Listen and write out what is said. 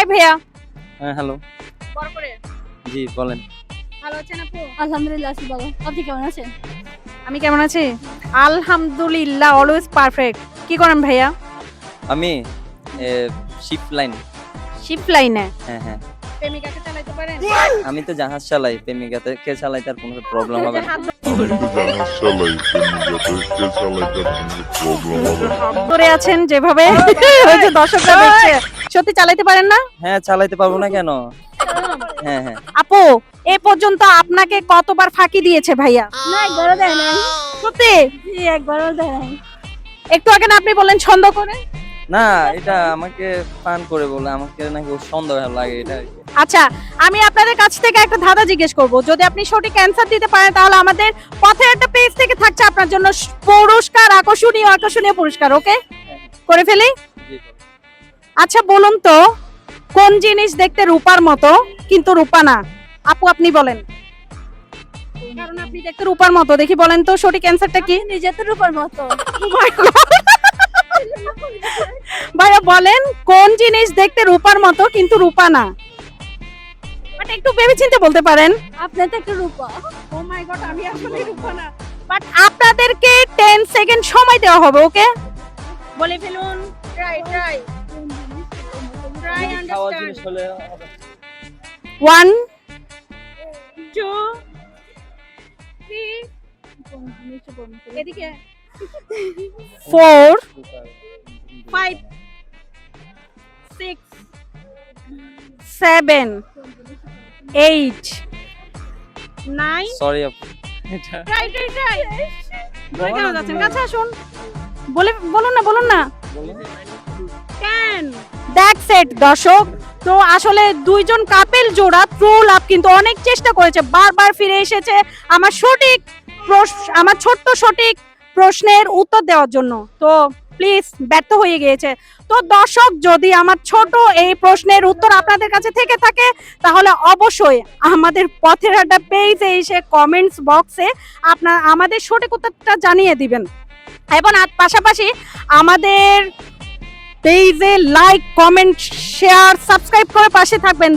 High ভাইয়া। হ্যাঁ hello বড় জি বলেন। ভালো আছেন আপু? আলহামদুলিল্লাহ আছি ভালো। আপনি কেমন আছেন? আমি কেমন আছি? আলহামদুলিল্লাহ অলওয়েজ পারফেক্ট কি করেন ভাইয়া? আমি শিপ লাইন শিপ লাইনে হ্যাঁ হ্যাঁ। প্রেমিকাকে চালাইতে পারেন? আমি তো জাহাজ চালাই প্রেমিকাতে কে চালাই তার কোনো প্রবলেম হবে না। না ধরে আছেন যেভাবে? ওই যে দর্শকরা দেখছে সত্যি চালাইতে পারেন না? হ্যাঁ চালাইতে পারব না কেন? হ্যাঁ হ্যাঁ। আপু এ পর্যন্ত আপনাকে কতবার ফাঁকি দিয়েছে ভাইয়া? না একবারও দেয় নাই। সত্যি? একবারও দেয় নাই। একটু আগে না আপনি বললেন ছন্দ করে? না এটা আমাকে পান করে বলে আমাকে নাকি সন্দেহ লাগে এটা। আচ্ছা আমি আপনাদের কাছ থেকে একটা ধাঁধা জিজ্ঞেস করব। যদি আপনি সঠিক অ্যান্সার দিতে পারেন তাহলে আমাদের পথের একটা পেজ থেকে থাকছে আপনার জন্য পুরস্কার আকর্ষণীয় আকর্ষণীয় পুরস্কার ওকে করে ফেলি? আচ্ছা বলুন তো কোন জিনিস দেখতে রূপার মতো কিন্তু রূপা না? আপু আপনি বলেন। কারণ আপনি দেখতে রূপার মতো দেখি বলেন তো সঠিক অ্যান্সারটা কি? নিজে তো রূপার মতো। ভাইয়া বলেন কোন জিনিস দেখতে রূপার মতো কিন্তু রূপা না। বাট একটু ভেবেচিন্তে বলতে পারেন। আপনার তো একটা রূপা। ও মাই গড আমি আসলে রূপা না। বাট আপনাদেরকে 10 সেকেন্ড সময় দেওয়া হবে ওকে? বলে ফেলুন। ট্রাই ট্রাই ট্রাই আন্ডারস্ট্যান্ড 1 2 3 এদিকে। 4 5 সেভেন এইট নাইন সরি আপু এটা ট্রাই ট্রাই ট্রাই দূরে কেন যাচ্ছেন? কাছে আসুন। বলে বলুন না বলুন না। কেন দ্যাটস ইট দর্শক। তো আসলে দুইজন কাপেল জোড়া লাভ কিন্তু অনেক চেষ্টা করেছে বারবার ফিরে এসেছে। আমার সঠিক আমার ছোট্ট সঠিক প্রশ্নের উত্তর দেওয়ার জন্য। তো প্লিজ ব্যর্থ হয়ে গিয়েছে। তো দর্শক, যদি আমার ছোট এই প্রশ্নের উত্তর আপনাদের কাছে থেকে থাকে, তাহলে অবশ্যই আমাদের পথের একটা পেজে এসে কমেন্টস বক্সে আপনার, আমাদের সঠিক উত্তরটা জানিয়ে দিবেন। এবং পাশাপাশি আমাদের পেজে লাইক কমেন্ট শেয়ার সাবস্ক্রাইব করে পাশে থাকবেন।